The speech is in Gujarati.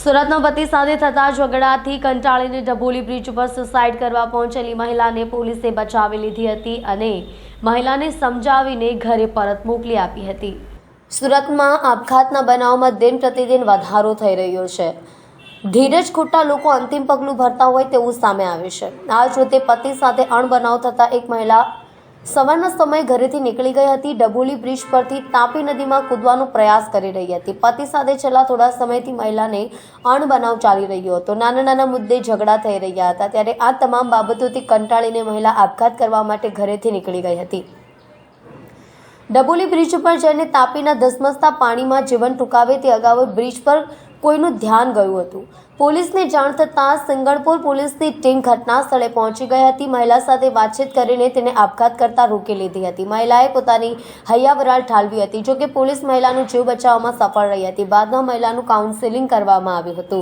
સુરતનો પતિ સાથે થતા ઝઘડાથી કંટાળીને ડભોલી બ્રિજ ઉપર સુસાઇડ કરવા પહોંચેલી મહિલાને પોલીસે બચાવી લીધી હતી અને મહિલાને સમજાવીને ઘરે પરત મોકલી આપી હતી. સુરતમાં આપઘાતના બનાવમાં દિન પ્રતિદિન વધારો થઈ રહ્યો છે. ધીરજ ખોટા લોકો અંતિમ પગલું ભરતા હોય તેવું સામે આવે છે. આ જ રીતે પતિ સાથે અણબનાવ થતા એક મહિલા સવારના સમયે ઘરેથી નીકળી ગઈ હતી. ડભોલી બ્રિજ પરથી તાપી નદીમાં કૂદવાનો પ્રયાસ કરી રહી હતી. પતિ સાથે છેલ્લા થોડા સમયથી મહિલાને અણબનાવ ચાલી રહ્યો હતો. નાના નાના મુદ્દે ઝઘડા થઈ રહ્યા હતા. ત્યારે આ તમામ બાબતોથી કંટાળીને મહિલા આપઘાત કરવા માટે ઘરેથી નીકળી ગઈ હતી. ડબોલી બ્રિજ ઉપર જઈને તાપીના ધસમસતા પાણીમાં જીવન ટૂંકાવે તે અગાઉ બ્રિજ પર કોઈનું ધ્યાન ગયું હતું. પોલીસને જાણ થતાં સિંગણપુર પોલીસની ટીમ ઘટના સ્થળે પહોંચી ગઈ હતી. મહિલા સાથે વાતચીત કરીને તેને આપઘાત કરતા રોકી લીધી હતી. મહિલાએ પોતાની હૈયાવરાળ ઠાલવી હતી, જોકે પોલીસ મહિલાનું જીવ બચાવવામાં સફળ રહી હતી. બાદમાં મહિલાનું કાઉન્સેલિંગ કરવામાં આવ્યું હતું.